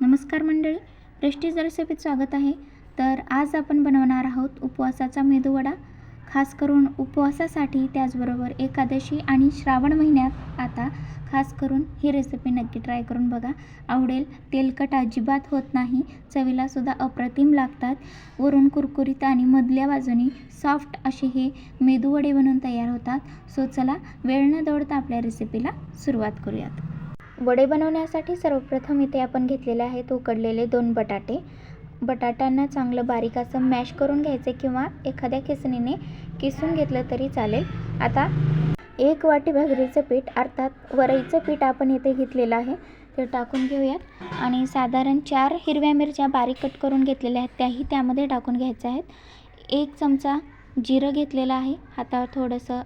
नमस्कार मंडळी प्रेस्टीज रेसिपीत स्वागत आहे तर आज आपण बनवणार आहोत उपवासाचा मेदूवडा खास करून उपवासासाठी त्याचबरोबर एकादशी आणि श्रावण महिन्यात आता खास करून ही रेसिपी नक्की ट्राय करून बघा. आवडेल तेलकट अजिबात होत नाही चवीलासुद्धा अप्रतिम लागतात. वरून कुरकुरीत आणि मधल्या बाजूनी सॉफ्ट असे हे मेदूवडे बनवून तयार होतात. सो चला वेळ न दौडता आपल्या रेसिपीला सुरुवात करूयात. वडे बनवण्यासाठी सर्वप्रथम इथे आपण घेतलेले आहेत उकडलेले दोन बटाटे. बटाट्यांना चांगलं बारीक असं मॅश करून घ्यायचे किंवा एखाद्या किसणीने किसून घेतलं तरी चालेल. आता एक वाटी भाकरीचं पीठ अर्थात वरईचं पीठ आपण इथे घेतलेलं आहे ते टाकून घेऊयात. आणि साधारण चार हिरव्या मिरच्या बारीक कट करून घेतलेल्या आहेत त्याही त्यामध्ये टाकून घ्यायच्या आहेत. एक चमचा जिरं घेतलेलं आहे हातावर थोडंसं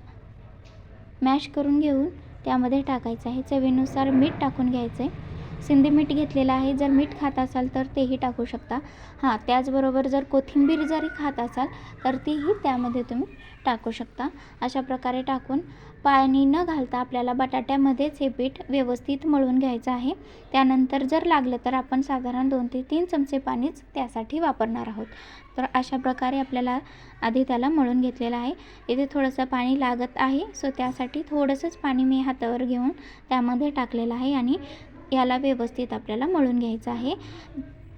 मॅश करून घेऊन त्यामध्ये टाकायचं आहे. चवीनुसार मीठ टाकून घ्यायचं आहे सिंधी मीठ घेतलेलं आहे. जर मीठ खात असाल तर तेही टाकू शकता. हां त्याचबरोबर जर कोथिंबीर जरी खात असाल तर तीही त्यामध्ये तुम्ही टाकू शकता. अशा प्रकारे टाकून पाणी न घालता आपल्याला बटाट्यामध्येच हे पीठ व्यवस्थित मळून घ्यायचं आहे. त्यानंतर जर लागलं तर आपण साधारण दोन ते तीन चमचे पाणीच त्यासाठी वापरणार आहोत. तर अशा प्रकारे आपल्याला आधी त्याला मळून घेतलेलं आहे. इथे थोडंसं पाणी लागत आहे. सो त्यासाठी थोडंसंच पाणी मी हातावर घेऊन त्यामध्ये टाकलेलं आहे आणि याला व्यवस्थित आपल्याला मळून घ्यायचं आहे.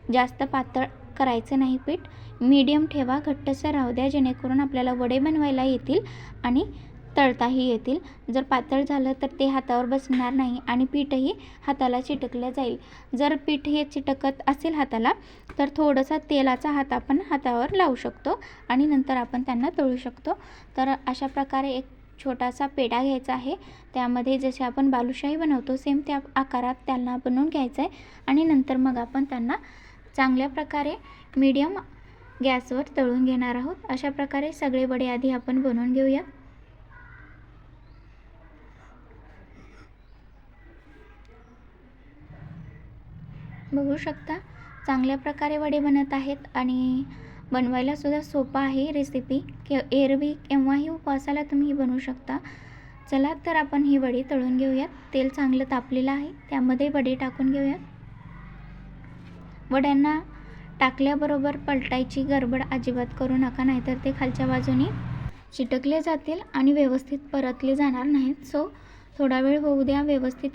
जास्त पातळ करायचं नाही पीठ. मीडियम ठेवा घट्टसर राहू द्या जेणेकरून आपल्याला वडे बनवायला येतील आणि तळताही येतील. जर पातळ झालं तर ते हातावर बसणार नाही आणि पीठही हाताला चिटकलं जाईल. जर पीठ हे चिटकत असेल हाताला तर थोडंसं तेलाचा हात आपण हातावर लावू शकतो आणि नंतर आपण त्यांना तळू शकतो. तर अशा प्रकारे एक छोटासा पेढा घ्यायचा आहे. त्यामध्ये जसे आपण बालुशाही बनवतो सेम त्या आकारात त्यांना बनवून घ्यायचं आहे आणि नंतर मग आपण त्यांना चांगल्या प्रकारे मीडियम गॅसवर तळून घेणार आहोत. अशा प्रकारे सगळे वडे आधी आपण बनवून घेऊया. बघू शकता चांगल्या प्रकारे वडे बनत आहेत. आणि बनवायला सुद्धा सोपा आहे रेसिपी के एरवी केव्हाही उपवासाला तुम्ही ही बनवू शकता. चला तर आपण ही वडी तळून घेऊयात. तेल चांगलं तापलेलं आहे. त्यामध्ये वडी टाकून घेऊयात. वड्यांना टाकल्याबरोबर पलटायची गडबड अजिबात करू नका नाहीतर ते खालच्या बाजूने चिटकले जातील आणि व्यवस्थित परतले जाणार नाहीत. सो थोडा वेळ होऊ द्या. व्यवस्थित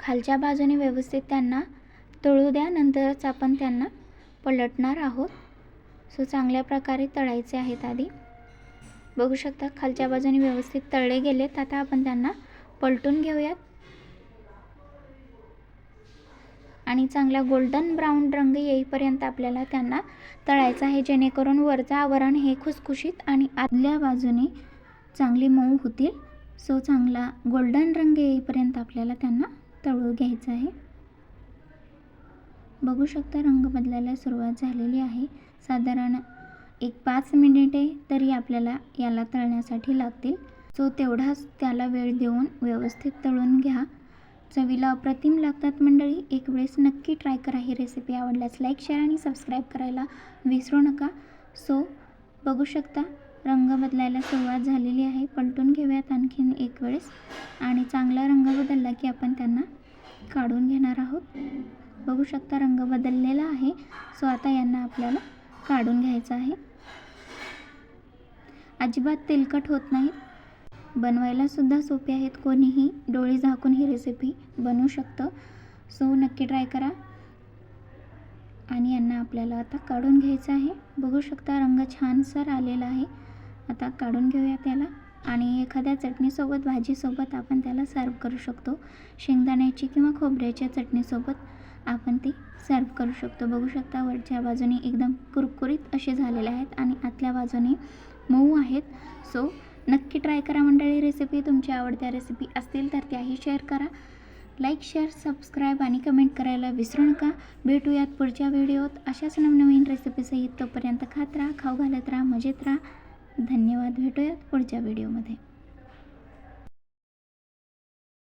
खालच्या बाजूने व्यवस्थित त्यांना तळू द्या. नंतरच आपण त्यांना पलटणार आहोत. सो चांगल्या प्रकारे तळायचे आहेत आधी. बघू शकता खालच्या बाजूने व्यवस्थित तळले गेलेत. आता आपण त्यांना पलटून घेऊयात. आणि चांगला गोल्डन ब्राऊन रंग येईपर्यंत आपल्याला त्यांना तळायचं आहे जेणेकरून वरचं आवरण हे खुसखुशीत आणि आदल्या बाजूने चांगली मऊ होतील. सो चांगला गोल्डन रंग येईपर्यंत आपल्याला त्यांना तळू घ्यायचं आहे. बघू शकता रंग बदलायला सुरुवात झालेली आहे. साधारण एक पाच मिनिटे तरी आपल्याला याला तळण्यासाठी लागतील. सो तेवढाच त्याला वेळ देऊन व्यवस्थित तळून घ्या. चवीला अप्रतिम लागतात मंडळी. एक वेळेस नक्की ट्राय करा ही रेसिपी आवडल्यास लाईक शेअर आणि सबस्क्राईब करायला विसरू नका. सो बघू शकता रंग बदलायला सुरुवात झालेली आहे. पलटून घेऊयात आणखीन एक वेळेस. आणि चांगला रंग बदलला की आपण त्यांना काढून घेणार आहोत. बघू शकता रंग बदललेला आहे. सो आता यांना आपल्याला काढून घ्यायचं आहे. अजिबात तेलकट होत नाही. बनवायला सुद्धा सोपे आहेत. कोणीही डोळे झाकून ही रेसिपी बनवू शकतं. सो नक्की ट्राय करा. आणि यांना आपल्याला आता काढून घ्यायचं आहे. बघू शकता रंग छानसर आलेला आहे. आता काढून घेऊया त्याला. आणि एखाद्या चटणीसोबत भाजीसोबत आपण त्याला सर्व करू शकतो. शेंगदाण्याची किंवा खोबऱ्याच्या चटणीसोबत. आपण ते सर्व करू शकतो. बघू शकता वरच्या बाजूने एकदम कुरकुरीत असे झालेले आहेत आणि आतल्या बाजूने मऊ आहेत. सो नक्की ट्राय करा मंडळी रेसिपी तुमच्या आवडत्या रेसिपी असतील तर त्याही शेअर करा. लाईक शेअर सबस्क्राईब आणि कमेंट करायला विसरू नका. भेटूयात पुढच्या व्हिडिओत अशाच नवनवीन रेसिपीसहित तोपर्यंत खात राहा खाऊ घालत राहा मजेत राहा. धन्यवाद. भेटूयात पुढच्या व्हिडिओमध्ये